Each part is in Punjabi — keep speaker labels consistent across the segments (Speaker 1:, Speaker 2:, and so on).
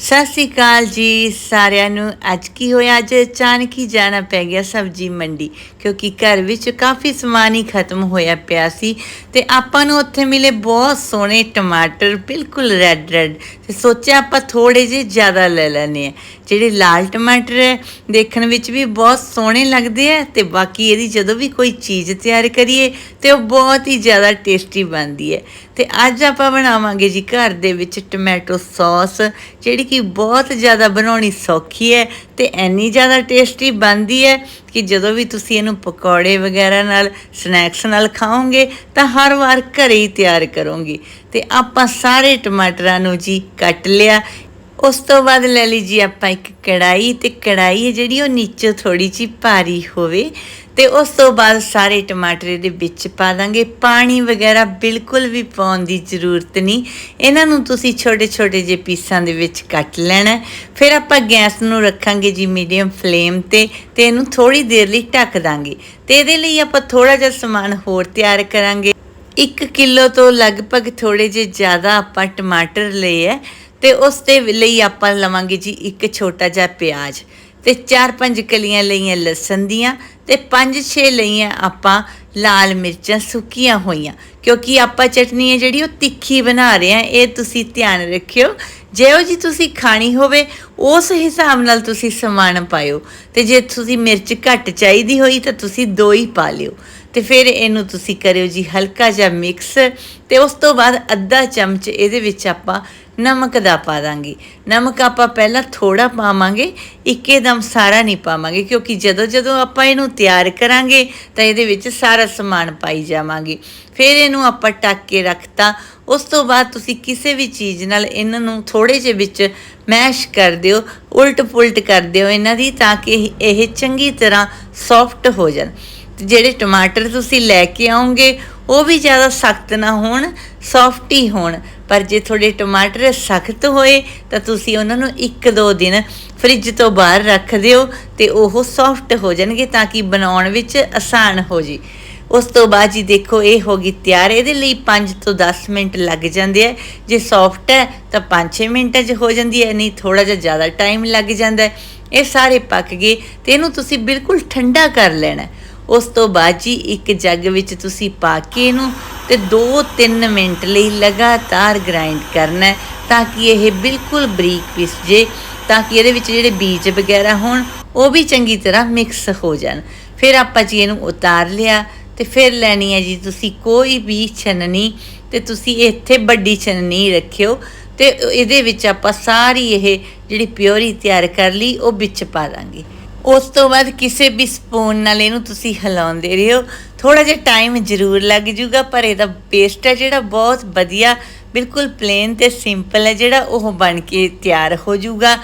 Speaker 1: ਸਤਿ ਸ੍ਰੀ ਅਕਾਲ ਜੀ ਸਾਰਿਆਂ ਨੂੰ। ਅੱਜ ਕੀ ਹੋਇਆ? ਅੱਜ ਅਚਾਨਕ ਹੀ ਜਾਣਾ ਪੈ ਗਿਆ ਸਬਜ਼ੀ ਮੰਡੀ, ਕਿਉਂਕਿ ਘਰ ਵਿੱਚ ਕਾਫੀ ਸਮਾਨ ਹੀ ਖਤਮ ਹੋਇਆ ਪਿਆ ਸੀ ਤੇ ਆਪਾਂ ਨੂੰ ਉੱਥੇ ਮਿਲੇ ਬਹੁਤ ਸੋਹਣੇ ਟਮਾਟਰ, ਬਿਲਕੁਲ ਰੈੱਡ ਰੈੱਡ ਤੇ ਸੋਚਿਆ ਆਪਾਂ ਥੋੜੇ ਜਿਹੇ ਜ਼ਿਆਦਾ ਲੈ ਲੈਣੇ ਆ ਜਿਹੜੇ ਲਾਲ ਟਮਾਟਰ ਹੈ, ਦੇਖਣ ਵਿੱਚ ਵੀ ਬਹੁਤ ਸੋਹਣੇ ਲੱਗਦੇ ਆ ਤੇ ਬਾਕੀ ਇਹਦੀ ਜਦੋਂ ਵੀ ਕੋਈ ਚੀਜ਼ ਤਿਆਰ ਕਰੀਏ ਤੇ ਉਹ ਬਹੁਤ ਹੀ ਜ਼ਿਆਦਾ ਟੇਸਟੀ ਬਣਦੀ ਹੈ। ਤੇ ਅੱਜ ਆਪਾਂ ਬਣਾਵਾਂਗੇ ਜੀ ਘਰ ਦੇ ਵਿੱਚ ਟੋਮੈਟੋ ਸੌਸ, ਜਿਹੜੀ ਕਿ ਬਹੁਤ ਜ਼ਿਆਦਾ ਬਣਾਉਣੀ ਸੌਖੀ ਹੈ ਤੇ ਇੰਨੀ ਜ਼ਿਆਦਾ ਟੇਸਟੀ ਬਣਦੀ ਹੈ ਕਿ ਜਦੋਂ ਵੀ ਤੁਸੀਂ ਇਹਨੂੰ ਪਕੌੜੇ ਵਗੈਰਾ ਨਾਲ ਸਨੈਕਸ ਨਾਲ ਖਾਓਗੇ ਤਾਂ ਹਰ ਵਾਰ ਘਰੇ ਹੀ ਤਿਆਰ ਕਰੋਗੇ। ਤੇ ਆਪਾਂ ਸਾਰੇ ਟਮਾਟਰਾਂ ਨੂੰ ਜੀ ਕੱਟ ਲਿਆ ਉਸ ਤੋਂ ਬਾਅਦ ਲੈ ਲਈ ਜੀ ਆਪਾਂ ਇੱਕ ਕੜਾਈ ਤੇ ਕੜਾਈ ਹੈ ਜਿਹੜੀ ਉਹ ਨੀਚੇ ਥੋੜੀ ਜਿਹੀ ਭਾਰੀ ਹੋਵੇ ਤੇ ਉਸ ਤੋਂ ਬਾਅਦ ਸਾਰੇ ਟਮਾਟਰ ਦੇ ਵਿੱਚ ਪਾ ਦਾਂਗੇ। ਪਾਣੀ ਵਗੈਰਾ ਬਿਲਕੁਲ ਵੀ ਪਾਉਣ ਦੀ ਜ਼ਰੂਰਤ ਨਹੀਂ। ਇਹਨਾਂ ਨੂੰ ਤੁਸੀਂ ਛੋਟੇ ਛੋਟੇ ਜਿਹੇ ਪੀਸਾਂ ਦੇ ਵਿੱਚ ਕੱਟ ਲੈਣਾ ਫਿਰ ਆਪਾਂ ਗੈਸ ਨੂੰ ਰੱਖਾਂਗੇ ਜੀ ਮੀਡੀਅਮ ਫਲੇਮ ਤੇ ਤੇ ਇਹਨੂੰ ਥੋੜੀ ਦੇਰ ਲਈ ਢੱਕ ਦਾਂਗੇ। ਤੇ ਇਹਦੇ ਲਈ ਆਪਾਂ ਥੋੜਾ ਜਿਹਾ ਸਮਾਨ ਹੋਰ ਤਿਆਰ ਕਰਾਂਗੇ। 1 ਕਿਲੋ ਤੋਂ ਲਗਭਗ ਥੋੜੇ ਜਿਹੇ ਜ਼ਿਆਦਾ ਆਪਾਂ ਟਮਾਟਰ ਲਏ ਹੈ। ਤੇ ਉਸ ਦੇ ਲਈ ਆਪਾਂ ਲਵਾਂਗੇ ਜੀ ਇੱਕ ਛੋਟਾ ਜਿਹਾ ਪਿਆਜ਼। ਤੇ 4-5 ਕਲੀਆਂ ਲਈਆਂ ਲਸਣ ਦੀਆਂ ਤੇ 5-6 ਲਈਆਂ ਆਪਾਂ ਲਾਲ ਮਿਰਚਾਂ ਸੁੱਕੀਆਂ ਹੋਈਆਂ। ਕਿਉਂਕਿ ਆਪਾਂ ਚਟਨੀ ਹੈ ਜਿਹੜੀ ਉਹ ਤਿੱਖੀ ਬਣਾ ਰਹੇ ਆ ਇਹ ਤੁਸੀਂ ਧਿਆਨ ਰੱਖਿਓ। ਜਿਹੋ ਜੀ ਤੁਸੀਂ ਖਾਣੀ ਹੋਵੇ, ਉਸ ਹਿਸਾਬ ਨਾਲ ਤੁਸੀਂ ਸਮਾਨ ਪਾਇਓ। ਤੇ ਜੇ ਤੁਸੀਂ ਮਿਰਚ ਘੱਟ ਚਾਹੀਦੀ ਹੋਈ ਤਾਂ ਤੁਸੀਂ ਦੋ ਹੀ ਪਾ ਲਿਓ। ਤੇ ਫਿਰ ਇਹਨੂੰ ਤੁਸੀਂ ਕਰਿਓ ਜੀ ਹਲਕਾ ਜਿਹਾ ਮਿਕਸ। ਤੇ ਉਸ ਤੋਂ ਬਾਅਦ ਅੱਧਾ ਚਮਚ ਇਹਦੇ ਵਿੱਚ ਆਪਾਂ ਨਮਕ ਦਾ ਪਾ ਦਾਂਗੇ। ਨਮਕ ਆਪਾਂ ਪਹਿਲਾਂ ਥੋੜਾ ਪਾਵਾਂਗੇ ਇੱਕੇਦਮ ਸਾਰਾ ਨਹੀਂ ਪਾਵਾਂਗੇ, ਕਿਉਂਕਿ ਜਦੋਂ ਜਦੋਂ ਆਪਾਂ ਇਹਨੂੰ ਤਿਆਰ ਕਰਾਂਗੇ, ਤਾਂ ਇਹਦੇ ਵਿੱਚ ਸਾਰਾ ਸਮਾਨ ਪਾਈ ਜਾਵਾਂਗੇ। ਫਿਰ ਇਹਨੂੰ ਆਪਾਂ ਟੱਕ ਕੇ ਰੱਖਤਾ। ਉਸ ਤੋਂ ਬਾਅਦ ਤੁਸੀਂ ਕਿਸੇ ਵੀ ਚੀਜ਼ ਨਾਲ ਇਹਨਾਂ ਨੂੰ ਥੋੜੇ ਜਿਹੇ ਵਿੱਚ ਮੈਸ਼ ਕਰ ਦਿਓ ਉਲਟ ਪੁਲਟ ਕਰ ਦਿਓ ਇਹਨਾਂ ਦੀ, ਤਾਂ ਕਿ ਇਹ- ਚੰਗੀ ਤਰ੍ਹਾਂ ਸੌਫਟ ਹੋ ਜਾਣ। ਤੇ ਜਿਹੜੇ ਟਮਾਟਰ ਤੁਸੀਂ ਲੈ ਕੇ ਆਉਂਗੇ ਉਹ ਵੀ ਜ਼ਿਆਦਾ ਸਖਤ ਨਾ ਹੋਣ, ਸੌਫਟ ਹੀ ਹੋਣ। ਪਰ ਜੇ ਤੁਹਾਡੇ ਟਮਾਟਰ ਸਖਤ ਹੋਏ, ਤਾਂ ਤੁਸੀਂ ਉਹਨਾਂ ਨੂੰ 1-2 ਦਿਨ ਫ੍ਰਿਜ ਤੋਂ ਬਾਹਰ ਰੱਖ ਦਿਓ ਤੇ ਉਹ ਸੌਫਟ ਹੋ ਜਾਣਗੇ ਤਾਂ ਕਿ ਬਣਾਉਣ ਵਿੱਚ ਆਸਾਨ ਹੋ ਜੀ। ਉਸ ਤੋਂ ਬਾਅਦ ਜੀ ਦੇਖੋ, ਇਹ ਹੋ ਗਈ ਤਿਆਰ। ਇਹਦੇ ਲਈ 5 ਤੋਂ 10 ਮਿੰਟ ਲੱਗ ਜਾਂਦੇ ਆ। ਜੇ ਸੌਫਟ ਹੈ, ਤਾਂ 5-6 ਮਿੰਟਾਂ 'ਚ ਹੋ ਜਾਂਦੀ ਹੈ। ਨਹੀਂ ਥੋੜਾ ਜਿਹਾ ਜ਼ਿਆਦਾ ਟਾਈਮ ਲੱਗ ਜਾਂਦਾ ਹੈ। ਇਹ ਸਾਰੇ ਪੱਕ ਗਏ ਤੇ ਇਹਨੂੰ ਤੁਸੀਂ ਬਿਲਕੁਲ ਠੰਡਾ ਕਰ ਲੈਣਾ ਉਸ ਤੋਂ ਬਾਅਦ ਜੀ ਇੱਕ ਜੱਗ ਵਿੱਚ ਤੁਸੀਂ ਪਾ ਕੇ ਇਹਨੂੰ ਤੇ 2-3 ਮਿੰਟ ਲਈ ਲਗਾਤਾਰ ਗ੍ਰਾਈਂਡ ਕਰਨਾ ਤਾਂ ਕਿ ਇਹ ਬਿਲਕੁਲ ਬਰੀਕ ਪਿਸ ਜੇ, ਤਾਂ ਕਿ ਇਹਦੇ ਵਿੱਚ ਜਿਹੜੇ ਬੀਜ ਵਗੈਰਾ ਹੋਣ, ਉਹ ਵੀ ਚੰਗੀ ਤਰ੍ਹਾਂ ਮਿਕਸ ਹੋ ਜਾਣ। ਫਿਰ ਆਪਾਂ ਜੀ ਇਹਨੂੰ ਉਤਾਰ ਲਿਆ ਤੇ ਫਿਰ ਲੈਣੀ ਹੈ ਜੀ ਤੁਸੀਂ ਕੋਈ ਵੀ ਛਨਨੀ ਤੇ ਤੁਸੀਂ ਇੱਥੇ ਵੱਡੀ ਛਨਨੀ ਰੱਖਿਓ ਤੇ ਇਹਦੇ ਵਿੱਚ ਆਪਾਂ ਸਾਰੀ ਇਹ ਜਿਹੜੀ ਪਿਓਰੀ ਤਿਆਰ ਕਰ ਲਈ, ਉਹ ਵਿੱਚ ਪਾ ਦਾਂਗੇ। ਉਸ ਤੋਂ ਬਾਅਦ ਕਿਸੇ ਵੀ ਸਪੂਨ ਨਾਲ ਇਹਨੂੰ ਤੁਸੀਂ ਹਿਲਾਉਂਦੇ ਰਹੋ। ਥੋੜਾ ਜਿਹਾ ਟਾਈਮ ਜ਼ਰੂਰ ਲੱਗ ਜੂਗਾ ਪਰ ਇਹਦਾ ਪੇਸਟ ਹੈ ਜਿਹੜਾ ਬਹੁਤ ਵਧੀਆ, ਬਿਲਕੁਲ ਪਲੇਨ ਤੇ ਸਿੰਪਲ ਹੈ ਜਿਹੜਾ ਉਹ ਬਣ ਕੇ ਤਿਆਰ ਹੋ ਜੂਗਾ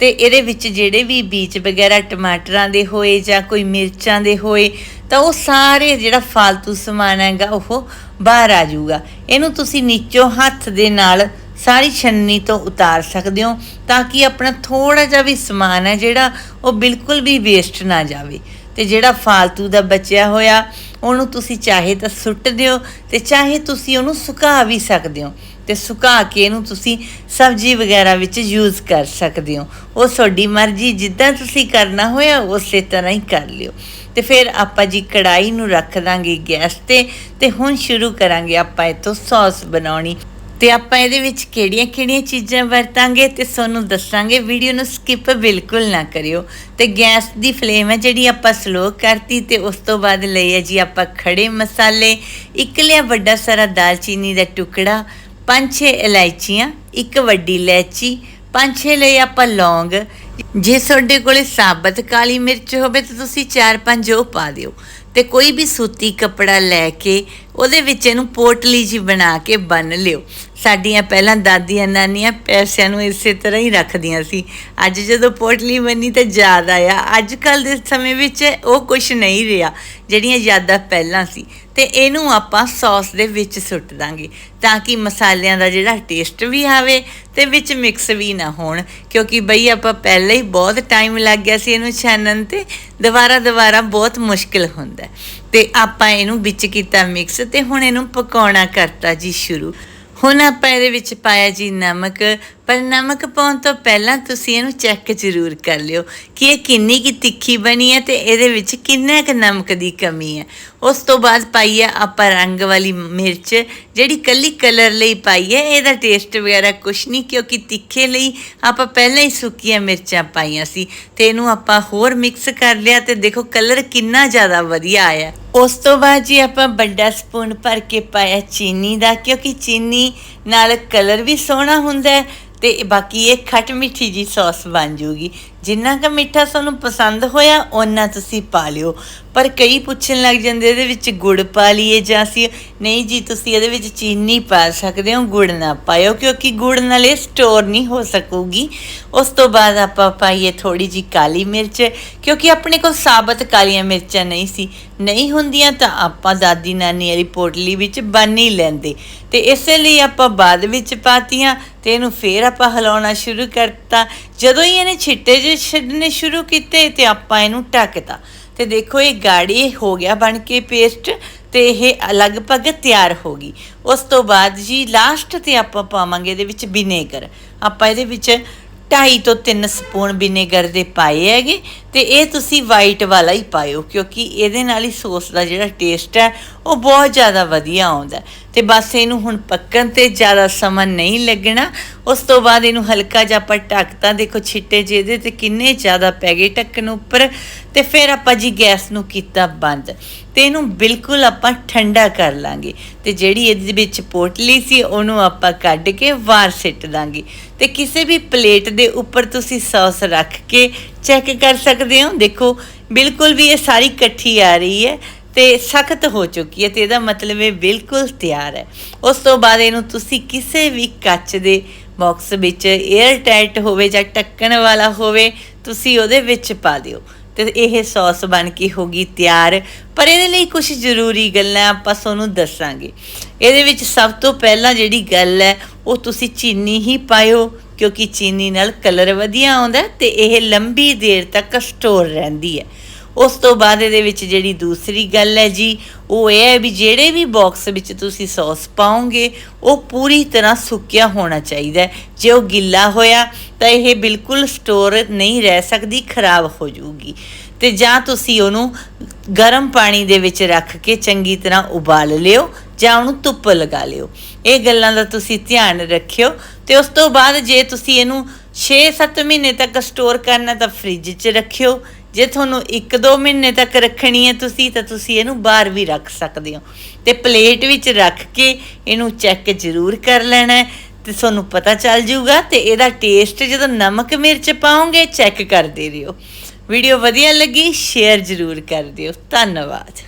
Speaker 1: ਤੇ ਇਹਦੇ ਵਿੱਚ ਜਿਹੜੇ ਵੀ ਬੀਜ ਵਗੈਰਾ ਟਮਾਟਰਾਂ ਦੇ ਹੋਏ ਜਾਂ ਕੋਈ ਮਿਰਚਾਂ ਦੇ ਹੋਏ, ਤਾਂ ਉਹ ਸਾਰੇ ਜਿਹੜਾ ਫालतू ਸਮਾਨ ਹੈਗਾ ਉਹ ਬਾਹਰ ਆ ਜਾਊਗਾ। ਇਹਨੂੰ ਤੁਸੀਂ ਨੀਚੋਂ ਹੱਥ ਦੇ ਨਾਲ ਸਾਰੀ ਛੰਨੀ ਤੋਂ ਉਤਾਰ ਸਕਦੇ ਹੋ ਤਾਂ ਕਿ ਆਪਣਾ ਥੋੜਾ ਜਿਹਾ ਵੀ ਸਮਾਨ ਹੈ ਜਿਹੜਾ ਉਹ ਬਿਲਕੁਲ ਵੀ ਵੇਸਟ ਨਾ ਜਾਵੇ। ਤੇ ਜਿਹੜਾ ਫालतू ਦਾ ਬਚਿਆ ਹੋਇਆ, ਉਹਨੂੰ ਤੁਸੀਂ ਚਾਹੇ ਤਾਂ ਸੁੱਟ ਦਿਓ ਤੇ ਚਾਹੇ ਤੁਸੀਂ ਉਹਨੂੰ ਸੁਕਾ ਵੀ ਸਕਦੇ ਹੋ। ਤੇ ਸੁਕਾ ਕੇ ਇਹਨੂੰ ਤੁਸੀਂ ਸਬਜ਼ੀ ਵਗੈਰਾ ਵਿੱਚ ਯੂਜ਼ ਕਰ ਸਕਦੇ ਹੋ। ਉਹ ਤੁਹਾਡੀ ਮਰਜ਼ੀ, ਜਿੱਦਾਂ ਤੁਸੀਂ ਕਰਨਾ ਹੋਇਆ, ਉਸੇ ਤਰ੍ਹਾਂ ਹੀ ਕਰ ਲਿਓ। ਤੇ ਫਿਰ ਆਪਾਂ ਜੀ ਕੜਾਈ ਨੂੰ ਰੱਖ ਦਾਂਗੇ ਗੈਸ ਤੇ ਤੇ ਹੁਣ ਸ਼ੁਰੂ ਕਰਾਂਗੇ ਆਪਾਂ ਇਹ ਤੋਂ ਸੌਸ ਬਣਾਉਣੀ। ਤੇ ਆਪਾਂ ਇਹਦੇ ਵਿੱਚ ਕਿਹੜੀਆਂ-ਕਿਹੜੀਆਂ ਚੀਜ਼ਾਂ ਵਰਤਾਂਗੇ ਤੇ ਤੁਹਾਨੂੰ ਦੱਸਾਂਗੇ। ਵੀਡੀਓ ਨੂੰ ਸਕਿਪ ਬਿਲਕੁਲ ਨਾ ਕਰਿਓ। ਤੇ ਗੈਸ ਦੀ ਫਲੇਮ ਹੈ ਜਿਹੜੀ ਆਪਾਂ ਸਲੋ ਕਰਤੀ ਤੇ ਉਸ ਤੋਂ ਬਾਅਦ ਲਈ ਹੈ ਜੀ ਆਪਾਂ ਖੜੇ ਮਸਾਲੇ, ਇੱਕ ਲਿਆ ਵੱਡਾ ਸਾਰਾ ਦਾਲਚੀਨੀ ਦਾ ਟੁਕੜਾ, ਪੰਜ ਛੇ ਇਲਾਇਚੀਆਂ, ਇੱਕ ਵੱਡੀ ਇਲਾਇਚੀ, ਪੰਜ ਛੇ ਲਈ ਆਪਾਂ ਲੌਂਗ ਜੇ ਤੁਹਾਡੇ ਕੋਲੇ ਸਾਬਤ ਕਾਲੀ ਮਿਰਚ ਹੋਵੇ ਤਾਂ ਤੁਸੀਂ 4-5 ਉਹ ਪਾ ਦਿਓ ਤੇ ਕੋਈ ਵੀ ਸੂਤੀ ਕੱਪੜਾ ਲੈ ਕੇ ਉਹਦੇ ਵਿੱਚ ਇਹਨੂੰ ਪੋਟਲੀ ਜੀ ਬਣਾ ਕੇ ਬੰਨ ਲਿਓ। ਸਾਡੀਆਂ ਪਹਿਲਾਂ ਦਾਦੀਆਂ ਨਾਨੀਆਂ ਪੈਸਿਆਂ ਨੂੰ ਇਸੇ ਤਰ੍ਹਾਂ ਹੀ ਰੱਖਦੀਆਂ ਸੀ। ਅੱਜ ਜਦੋਂ ਪੋਟਲੀ ਬੰਨੀ ਤਾਂ ਯਾਦ ਆਇਆ। ਅੱਜ ਕੱਲ ਦੇ ਸਮੇਂ ਵਿੱਚ ਉਹ ਕੁਝ ਨਹੀਂ ਰਿਹਾ ਜਿਹੜੀਆਂ ਯਾਦਾਂ ਪਹਿਲਾਂ ਸੀ। ਤੇ ਇਹਨੂੰ ਆਪਾਂ ਸੌਸ ਦੇ ਵਿੱਚ ਸੁੱਟ ਦਾਂਗੇ ਤਾਂ ਕਿ ਮਸਾਲਿਆਂ ਦਾ ਜਿਹੜਾ ਟੇਸਟ ਵੀ ਆਵੇ ਤੇ ਵਿੱਚ ਮਿਕਸ ਵੀ ਨਾ ਹੋਣ। ਕਿਉਂਕਿ ਬਈ ਆਪਾਂ ਪਹਿਲਾਂ ਲਈ ਬਹੁਤ ਟਾਈਮ ਲੱਗ ਗਿਆ ਸੀ ਇਹਨੂੰ ਛਾਨਣ ਤੇ। ਦੁਬਾਰਾ ਦੁਬਾਰਾ ਬਹੁਤ ਮੁਸ਼ਕਿਲ ਹੁੰਦਾ। ਤੇ ਆਪਾਂ ਇਹਨੂੰ ਵਿੱਚ ਕੀਤਾ ਮਿਕਸ ਤੇ ਹੁਣ ਇਹਨੂੰ ਪਕਾਉਣਾ ਕਰਤਾ ਜੀ ਸ਼ੁਰੂ। ਹੁਣ ਆਪਾਂ ਇਹਦੇ ਵਿੱਚ ਪਾਇਆ ਜੀ ਨਮਕ ਪਰ ਨਮਕ ਪਾਉਣ ਤੋਂ ਪਹਿਲਾਂ ਤੁਸੀਂ ਇਹਨੂੰ ਚੈੱਕ ਜ਼ਰੂਰ ਕਰ ਲਿਓ ਕਿ ਇਹ ਕਿੰਨੀ ਕੀ ਤਿੱਖੀ ਬਣੀ ਹੈ ਤੇ ਇਹਦੇ ਵਿੱਚ ਕਿੰਨਾ ਕੁ ਨਮਕ ਦੀ ਕਮੀ ਹੈ। ਉਸ ਤੋਂ ਬਾਅਦ ਪਾਈ ਹੈ ਆਪਾਂ ਰੰਗ ਵਾਲੀ ਮਿਰਚ, ਜਿਹੜੀ ਕੱਲੀ ਕਲਰ ਲਈ ਪਾਈ ਹੈ, ਇਹਦਾ ਟੇਸਟ ਵਗੈਰਾ ਕੁਛ ਨਹੀਂ, ਕਿਉਂਕਿ ਤਿੱਖੇ ਲਈ ਆਪਾਂ ਪਹਿਲਾਂ ਹੀ ਸੁੱਕੀਆਂ ਮਿਰਚਾਂ ਪਾਈਆਂ ਸੀ ਤੇ ਇਹਨੂੰ ਆਪਾਂ ਹੋਰ ਮਿਕਸ ਕਰ ਲਿਆ ਤੇ ਦੇਖੋ ਕਲਰ ਕਿੰਨਾ ਜ਼ਿਆਦਾ ਵਧੀਆ ਆਇਆ। ਉਸ ਤੋਂ ਬਾਅਦ ਜੀ ਆਪਾਂ ਵੱਡਾ ਸਪੂਨ ਭਰ ਕੇ ਪਾਇਆ ਚੀਨੀ ਦਾ, ਕਿਉਂਕਿ ਚੀਨੀ ਨਾਲ ਕਲਰ ਵੀ ਸੋਹਣਾ ਹੁੰਦਾ ਤੇ ਬਾਕੀ ਇਹ ਖੱਟ ਮਿੱਠੀ ਜੀ ਸੌਸ ਬਣ ਜੂਗੀ। ਜਿੰਨਾ ਕੁ ਮਿੱਠਾ ਤੁਹਾਨੂੰ ਪਸੰਦ ਹੋਇਆ, ਓਨਾ ਤੁਸੀਂ ਪਾ ਲਿਓ। ਪਰ ਕਈ ਪੁੱਛਣ ਲੱਗ ਜਾਂਦੇ, ਇਹਦੇ ਵਿੱਚ ਗੁੜ ਪਾ ਲਈਏ ਜਾਂ ਅਸੀਂ, ਨਹੀਂ ਜੀ, ਤੁਸੀਂ ਇਹਦੇ ਵਿੱਚ ਚੀਨੀ ਪਾ ਸਕਦੇ ਹੋ, ਗੁੜ ਨਾ ਪਾਇਓ, ਕਿਉਂਕਿ ਗੁੜ ਨਾਲ ਇਹ ਸਟੋਰ ਨਹੀਂ ਹੋ ਸਕੂਗੀ। ਉਸ ਤੋਂ ਬਾਅਦ ਆਪਾਂ ਪਾਈਏ ਥੋੜੀ ਜੀ ਕਾਲੀ ਮਿਰਚ, ਕਿਉਂਕਿ ਆਪਣੇ ਕੋਲ ਸਾਬਤ ਕਾਲੀਆਂ ਮਿਰਚਾਂ ਨਹੀਂ ਸੀ। ਨਹੀਂ ਹੁੰਦੀਆਂ ਤਾਂ ਆਪਾਂ ਦਾਦੀ ਨਾਨੀ ਵਾਲੀ ਪੋਟਲੀ ਵਿੱਚ ਬੰਨ ਹੀ ਲੈਂਦੇ। ਤੇ ਇਸੇ ਲਈ ਆਪਾਂ ਬਾਅਦ ਵਿੱਚ ਪਾਤੀਆਂ, ਤੇ ਇਹਨੂੰ ਫੇਰ ਆਪਾਂ ਹਿਲਾਉਣਾ ਸ਼ੁਰੂ ਕਰਤਾ। ਜਦੋਂ ਹੀ ਇਹਨੇ ਛਿੱਟੇ ਜਿਹੇ ਛੱਡਣੇ ਸ਼ੁਰੂ ਕੀਤੇ ਤੇ ਆਪਾਂ ਇਹਨੂੰ ਢੱਕਤਾ। ਤੇ ਦੇਖੋ, ਇਹ ਗਾੜੀ ਹੋ ਗਿਆ ਬਣ ਕੇ ਪੇਸਟ ਤੇ ਇਹ ਲਗਭਗ ਤਿਆਰ ਹੋ ਗਈ। ਉਸ ਤੋਂ ਬਾਅਦ ਜੀ ਲਾਸਟ ਤੇ ਆਪਾਂ ਪਾਵਾਂਗੇ ਇਹਦੇ ਵਿੱਚ ਵਿਨੇਗਰ। ਆਪਾਂ ਇਹਦੇ ਵਿੱਚ 2.5 ਤੋਂ 3 ਸਪੂਨ ਵਿਨੇਗਰ ਦੇ ਪਾਏ ਹੈਗੇ। ਤੇ ਇਹ ਤੁਸੀਂ ਵਾਈਟ ਵਾਲਾ ਹੀ ਪਾਇਓ, ਕਿਉਂਕਿ ਇਹਦੇ ਨਾਲ ਹੀ ਸੌਸ ਦਾ ਜਿਹੜਾ ਟੇਸਟ ਹੈ, ਉਹ ਬਹੁਤ ਜ਼ਿਆਦਾ ਵਧੀਆ ਆਉਂਦਾ ਹੈ। ਤੇ ਬਸ ਇਹਨੂੰ ਹੁਣ ਪੱਕਣ ਤੇ ਜ਼ਿਆਦਾ ਸਮਾਂ ਨਹੀਂ ਲੱਗਣਾ। ਉਸ ਤੋਂ ਬਾਅਦ ਇਹਨੂੰ ਹਲਕਾ ਜਿਹਾ ਆਪਾਂ ਢੱਕਤਾ ਦੇਖੋ ਛਿੱਟੇ ਜਿਹਦੇ ਤੇ ਕਿੰਨੇ ਜ਼ਿਆਦਾ ਪੈ ਗਏ ਢੱਕਣ ਉੱਪਰ। ਤੇ ਫਿਰ ਆਪਾਂ ਜੀ ਗੈਸ ਨੂੰ ਕੀਤਾ ਬੰਦ। ਤੇ ਇਹਨੂੰ ਬਿਲਕੁਲ ਆਪਾਂ ਠੰਡਾ ਕਰ ਲਾਂਗੇ। ਤੇ ਜਿਹੜੀ ਇਹਦੇ ਵਿੱਚ ਪੋਟਲੀ ਸੀ, ਉਹਨੂੰ ਆਪਾਂ ਕੱਢ ਕੇ ਵਾਰ ਸਿੱਟ ਦਾਂਗੇ। ਤੇ ਕਿਸੇ ਵੀ ਪਲੇਟ ਦੇ ਉੱਪਰ ਤੁਸੀਂ ਸੌਸ ਰੱਖ ਕੇ ਚੈੱਕ ਕਰ ਸਕਦੇ ਹੋ। ਦੇਖੋ, ਬਿਲਕੁਲ ਵੀ ਇਹ ਸਾਰੀ ਇਕੱਠੀ ਆ ਰਹੀ ਹੈ ਤੇ ਸਖਤ ਹੋ ਚੁੱਕੀ ਹੈ ਤੇ ਇਹਦਾ ਮਤਲਬ ਇਹ ਬਿਲਕੁਲ ਤਿਆਰ ਹੈ। ਉਸ ਤੋਂ ਬਾਅਦ ਇਹਨੂੰ ਤੁਸੀਂ ਕਿਸੇ ਵੀ ਕੱਚ ਦੇ ਬਾਕਸ ਵਿੱਚ 에ਅਰ ਟਾਈਟ ਹੋਵੇ ਜਾਂ ਢੱਕਣ ਵਾਲਾ ਹੋਵੇ, ਤੁਸੀਂ ਉਹਦੇ ਵਿੱਚ ਪਾ ਦਿਓ। ਤੇ ਇਹ ਸੌਸ ਬਣ ਕੇ ਹੋ ਗਈ ਤਿਆਰ। ਪਰ ਇਹਦੇ ਲਈ ਕੁਝ ਜ਼ਰੂਰੀ ਗੱਲਾਂ ਆਪਾਂ ਤੁਹਾਨੂੰ ਦੱਸਾਂਗੇ। ਇਹਦੇ ਵਿੱਚ ਸਭ ਤੋਂ ਪਹਿਲਾਂ ਜਿਹੜੀ ਗੱਲ ਹੈ, ਉਹ ਤੁਸੀਂ ਚੀਨੀ ਹੀ ਪਾਇਓ। ਕਿਉਂਕਿ ਚੀਨੀ ਨਾਲ ਕਲਰ ਵਧੀਆ ਆਉਂਦਾ ਹੈ ਤੇ ਇਹ ਲੰਬੀ ਦੇਰ ਤੱਕ ਸਟੋਰ ਰਹਿੰਦੀ ਹੈ। ਉਸ ਤੋਂ ਬਾਅਦ ਇਹਦੇ ਵਿੱਚ ਜਿਹੜੀ ਦੂਸਰੀ ਗੱਲ ਹੈ ਜੀ, ਉਹ ਇਹ ਹੈ ਵੀ ਜਿਹੜੇ ਵੀ ਬਾਕਸ ਵਿੱਚ ਤੁਸੀਂ ਸੌਸ ਪਾਓਗੇ, ਉਹ ਪੂਰੀ ਤਰ੍ਹਾਂ ਸੁੱਕਿਆ ਹੋਣਾ ਚਾਹੀਦਾ ਜੇ ਉਹ ਗਿੱਲਾ ਹੋਇਆ, ਤਾਂ ਇਹ ਬਿਲਕੁਲ ਸਟੋਰ ਨਹੀਂ ਰਹਿ ਸਕਦੀ, ਖਰਾਬ ਹੋ ਜਾਊਗੀ। ਤੇ ਜਾਂ ਤੁਸੀਂ ਉਹਨੂੰ ਗਰਮ ਪਾਣੀ ਦੇ ਵਿੱਚ ਰੱਖ ਕੇ ਚੰਗੀ ਤਰ੍ਹਾਂ ਉਬਾਲ ਲਿਓ। ਜਾਂ ਉਹਨੂੰ ਧੁੱਪ ਲਗਾ ਲਿਓ। ਇਹ ਗੱਲਾਂ ਦਾ ਤੁਸੀਂ ਧਿਆਨ ਰੱਖਿਓ ਤੇ ਉਸ ਤੋਂ ਬਾਅਦ ਜੇ ਤੁਸੀਂ ਇਹਨੂੰ 6-7 ਮਹੀਨੇ ਤੱਕ ਸਟੋਰ ਕਰਨਾ ਤਾਂ ਫ੍ਰਿਜ 'ਚ ਰੱਖਿਓ। ਜੇ ਤੁਹਾਨੂੰ 1-2 ਮਹੀਨੇ ਤੱਕ ਰੱਖਣੀ ਹੈ ਤੁਸੀਂ ਤਾਂ ਤੁਸੀਂ ਇਹਨੂੰ ਬਾਹਰ ਵੀ ਰੱਖ ਸਕਦੇ ਹੋ। ਤੇ ਪਲੇਟ ਵਿੱਚ ਰੱਖ ਕੇ ਇਹਨੂੰ ਚੈੱਕ ਜ਼ਰੂਰ ਕਰ ਲੈਣਾ ਹੈ ਤੇ ਤੁਹਾਨੂੰ ਪਤਾ ਚੱਲ ਜਾਊਗਾ ਤੇ ਇਹਦਾ ਟੇਸਟ ਜਦੋਂ ਨਮਕ ਮਿਰਚ ਪਾਓਗੇ ਚੈੱਕ ਕਰਦੇ ਰਹੋ। ਵੀਡੀਓ ਵਧੀਆ ਲੱਗੀ ਸ਼ੇਅਰ ਜ਼ਰੂਰ ਕਰ ਦਿਓ। ਧੰਨਵਾਦ।